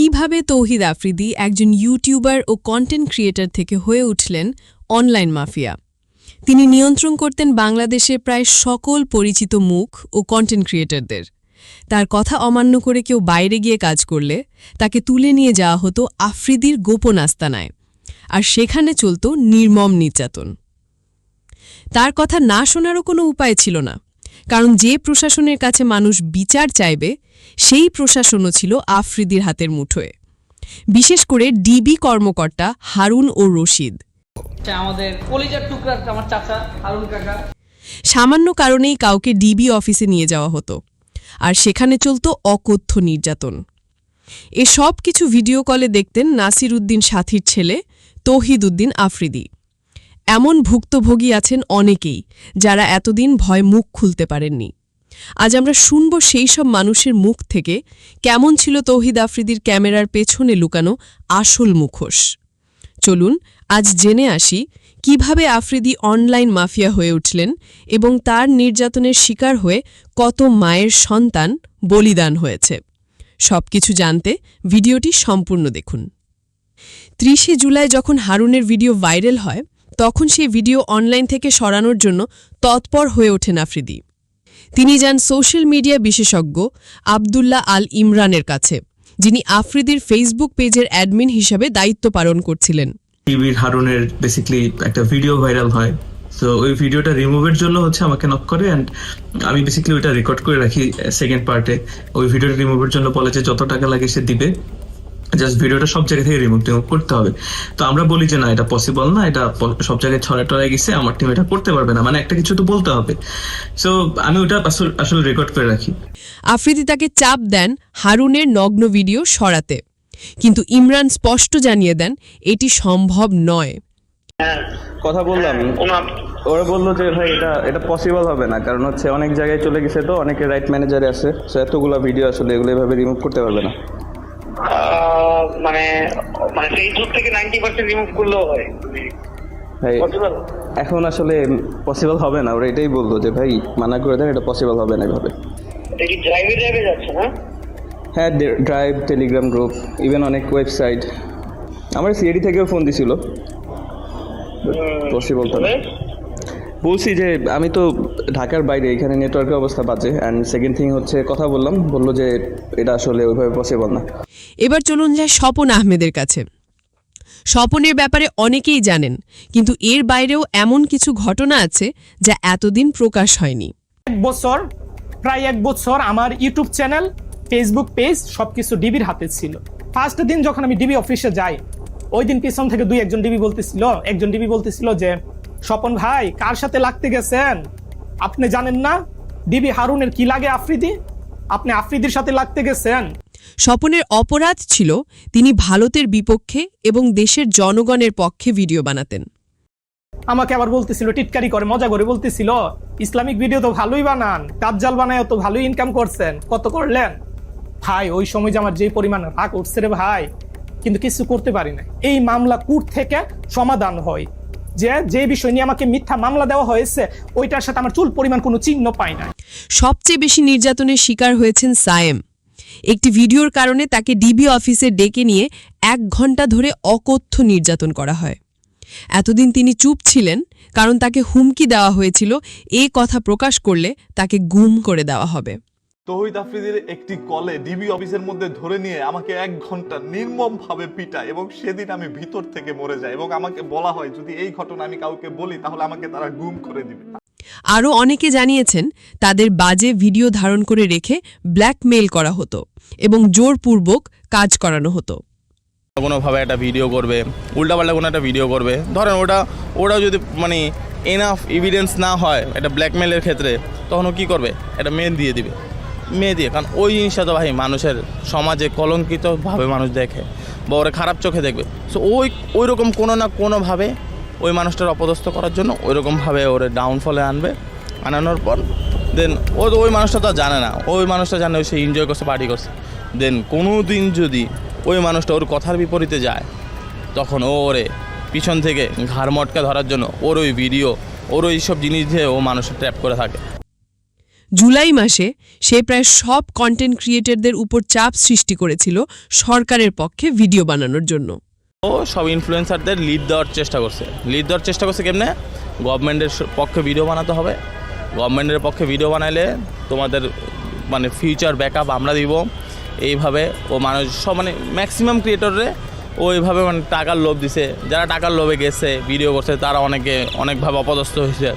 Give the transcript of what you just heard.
কীভাবে তৌহিদ আফ্রিদি একজন ইউটিউবার ও content creator থেকে হয়ে উঠলেন অনলাইন মাফিয়া? তিনি নিয়ন্ত্রণ করতেন বাংলাদেশের প্রায় সকল পরিচিত মুখ ও কন্টেন্ট ক্রিয়েটরদের তার কথা অমান্য করে কেউ বাইরে গিয়ে কাজ করলে তাকে তুলে নিয়ে যাওয়া হতো আফ্রিদির গোপন আস্তানায়। আর সেখানে চলত নির্মম নির্যাতন। তার কথা না শোনারও কোনো উপায় ছিল না। কারণ যে প্রশাসনের কাছে মানুষ বিচার চাইবে সেই প্রশাসনও ছিল আফ্রিদির হাতের মুঠোয়। বিশেষ করে ডিবি কর্মকর্তা হারুন ও রশিদ। আমাদের কলিজার টুকরা আমার চাচা হারুন কাকা। সামান্য কারণেই কাউকে ডিবি অফিসে নিয়ে যাওয়া হতো আর সেখানে চলত অকথ্য নির্যাতন। এ সব কিছু ভিডিও কলে দেখতেন নাসির উদ্দিন সাথীর ছেলে তৌহিদ উদ্দিন আফ্রিদি। এমন ভুক্তভোগী আছেন অনেকেই যারা এতদিন ভয় মুখ খুলতে পারেননি। আজ আমরা শুনব সেই সব মানুষের মুখ থেকে কেমন ছিল তৌহিদ আফ্রিদির ক্যামেরার পেছনে লুকানো আসল মুখোশ। চলুন আজ জেনে আসি কীভাবে আফ্রিদি অনলাইন মাফিয়া হয়ে উঠলেন এবং তার নির্যাতনের শিকার হয়ে কত মায়ের সন্তান বলিদান হয়েছে। সবকিছু জানতে ভিডিওটি সম্পূর্ণ দেখুন। ত্রিশে জুলাই যখন হারুনের ভিডিও ভাইরাল হয় তখন সেই ভিডিও অনলাইন থেকে সরানোর জন্য তৎপর হয়ে ওঠেন আফ্রিদি। তিনি যান সোশ্যাল মিডিয়া বিশেষজ্ঞ আবদুল্লাহ আল ইমরানের কাছে, যিনি আফ্রিদির ফেসবুক পেজের অ্যাডমিন হিসাবে দায়িত্ব পালন করছিলেন। টিভির হারুনের বেসিক্যালি একটা ভিডিও ভাইরাল হয়। তো ওই ভিডিওটা রিমুভের জন্য হচ্ছে আমাকে নক করে অ্যান্ড আমি বেসিক্যালি ওইটা রেকর্ড করে রাখি সেকেন্ড পার্টে ওই ভিডিওটা রিমুভের জন্য বলে যে যত টাকা লাগে সে দিবে। জাস্ট ভিডিওটা সব জায়গা থেকে রিমুভ টিমুভ করতে হবে। তো আমরা বলি যে না এটা পসিবল না এটা সব জায়গায় ছড়া টড়ায় গেছে আমার টিম এটা করতে পারবে না। মানে একটা কিছু তো বলতে হবে। সো আমি ওটা আসল- আসলে রেকর্ড করে রাখি। আফ্রিদি তাকে চাপ দেন হারুনের নগ্ন ভিডিও সরাতে। কিন্তু ইমরান স্পষ্ট জানিয়ে দেন এটি সম্ভব নয়। কথা বললাম। ওরা বলল যে ভাই এটা এটা পসিবল হবে না। কারণ হচ্ছে অনেক জায়গায় চলে গেছে তো অনেকে রাইট ম্যানেজারে আছে। সো এতগুলো ভিডিও আসলে এগুলো এভাবে রিমুভ করতে পারবে না। মানে মানে ফেসবুক থেকে নাইনটি পার্সেন্ট রিমুভ করলেও হয়। এখন আসলে পসিবল হবে না ওরা এটাই বলল যে ভাই মানা করে দেন এটা পসিবল হবে না এভাবে। এটা কি ড্রাইভে ড্রাইভে যাচ্ছে না? হ্যাঁ ড্রাইভ টেলিগ্রাম গ্রুপ ইভেন অনেক ওয়েবসাইট আমার সিআইডি থেকেও ফোন দিছিল। পসিবল তো। বলছি যে আমি তো ঢাকার বাইরে এখানে নেটওয়ার্কের অবস্থা বাজে। অ্যান্ড সেকেন্ড থিং হচ্ছে কথা বললাম বলল যে এটা আসলে ওইভাবে পসিবল না। এবার চলুন যায় স্বপন আহমেদের কাছে। স্বপনের ব্যাপারে অনেকেই জানেন কিন্তু এর বাইরেও এমন কিছু ঘটনা আছে যা এতদিন প্রকাশ হয়নি। এক বছর প্রায় এক বছর আমার ইউটিউব চ্যানেল ফেসবুক পেজ সবকিছু ডিবির হাতে ছিল। ফার্স্ট দিন যখন আমি ডিবি অফিসে যাই ওই দিন পিছন থেকে দুই একজন ডিবি বলতেছিল একজন ডিবি বলতেছিল যে স্বপন ভাই কার সাথে লাগতে গেছেন? আপনি জানেন না? ডিবি হারুনের কি লাগে আফ্রিদি? আপনি আফ্রিদির সাথে লাগতে গেছেন। স্বপনের অপরাধ ছিল তিনি ভারতের বিপক্ষে এবং দেশের জনগণের পক্ষে ভিডিও বানাতেন। আমাকে আবার বলতেছিল টিটকারি করে মজা করে বলতেছিল ইসলামিক ভিডিও তো ভালোই বানান কাপজাল বানায় তো ভালোই ইনকাম করছেন কত করলেন? ভাই ওই সময় যে আমার যে পরিমাণ রাগ উঠছে রে ভাই কিন্তু কিছু করতে পারি না এই মামলা কুট থেকে সমাধান হয়। যে যে বিষয় নিয়ে আমাকে মিথ্যা মামলা দেওয়া হয়েছে, ওইটার সাথে আমার চুল পরিমাণ কোনো চিহ্ন পায় না সবচেয়ে বেশি নির্যাতনের শিকার হয়েছেন সায়েম। একটি ভিডিওর কারণে তাকে ডিবি অফিসে ডেকে নিয়ে এক ঘণ্টা ধরে অকথ্য নির্যাতন করা হয়। এতদিন তিনি চুপ ছিলেন, কারণ তাকে হুমকি দেওয়া হয়েছিল, এ কথা প্রকাশ করলে তাকে গুম করে দেওয়া হবে। তহিদ আফ্রিদির একটি কলে ডিবি অফিসের মধ্যে ধরে নিয়ে আমাকে এক ঘণ্টা নির্মম ভাবে পিটায় এবং সেদিন আমি ভিতর থেকে মরে যাই এবং আমাকে বলা হয় যদি এই ঘটনা আমি কাউকে বলি তাহলে আমাকে তারা গুম করে দিবে। আরও অনেকে জানিয়েছেন তাদের বাজে ভিডিও ধারণ করে রেখে ব্ল্যাকমেইল করা হতো এবং জোরপূর্বক কাজ করানো হতো। কোনোভাবে একটা ভিডিও করবে উল্টাপাল্টা কোনো একটা ভিডিও করবে। ধরেন ওটা ওটা যদি মানে এনাফ এভিডেন্স না হয় এটা ব্ল্যাকমেলের ক্ষেত্রে তখন ও কী করবে? একটা মেল দিয়ে দিবে। মেয়ে দিয়ে। কারণ ওই জিনিসটা তো ভাই মানুষের সমাজে কলঙ্কিতভাবে মানুষ দেখে বা ওরা খারাপ চোখে দেখবে। সো ওই ওই রকম কোনো না কোনোভাবে ওই মানুষটার অপদস্থ করার জন্য ওই রকমভাবে ওরে ডাউনফলে আনবে, আনানোর পর দেন ও তো ওই মানুষটা তো জানে না। ওই মানুষটা জানে সে এনজয় করছে পার্টি করছে। দেন কোনো দিন যদি ওই মানুষটা ওর কথার বিপরীতে যায়, তখন ও ওরে পিছন থেকে ঘাড় মটকা ধরার জন্য ওর ওই ভিডিও ওর ওই সব জিনিস দিয়ে ও মানুষের ট্র্যাপ করে থাকে। জুলাই মাসে সে প্রায় সব কন্টেন্ট ক্রিয়েটরদের উপর চাপ সৃষ্টি করেছিল সরকারের পক্ষে ভিডিও বানানোর জন্য। ও সব ইনফ্লুয়েন্সারদের লিড দেওয়ার চেষ্টা করছে। লিড দেওয়ার চেষ্টা করছে কেমনে? গভর্নমেন্টের পক্ষে ভিডিও বানাতে হবে। গভর্নমেন্টের পক্ষে ভিডিও বানাইলে তোমাদের মানে ফিউচার ব্যাকআপ আমরা দিব। এইভাবে ও মানুষ, সব মানে ম্যাক্সিমাম ক্রিয়েটররে ও এইভাবে মানে টাকার লোভ দিছে। যারা টাকার লোভে গেছে ভিডিও করছে, তারা অনেকে অনেকভাবে অপদস্থ হয়েছে।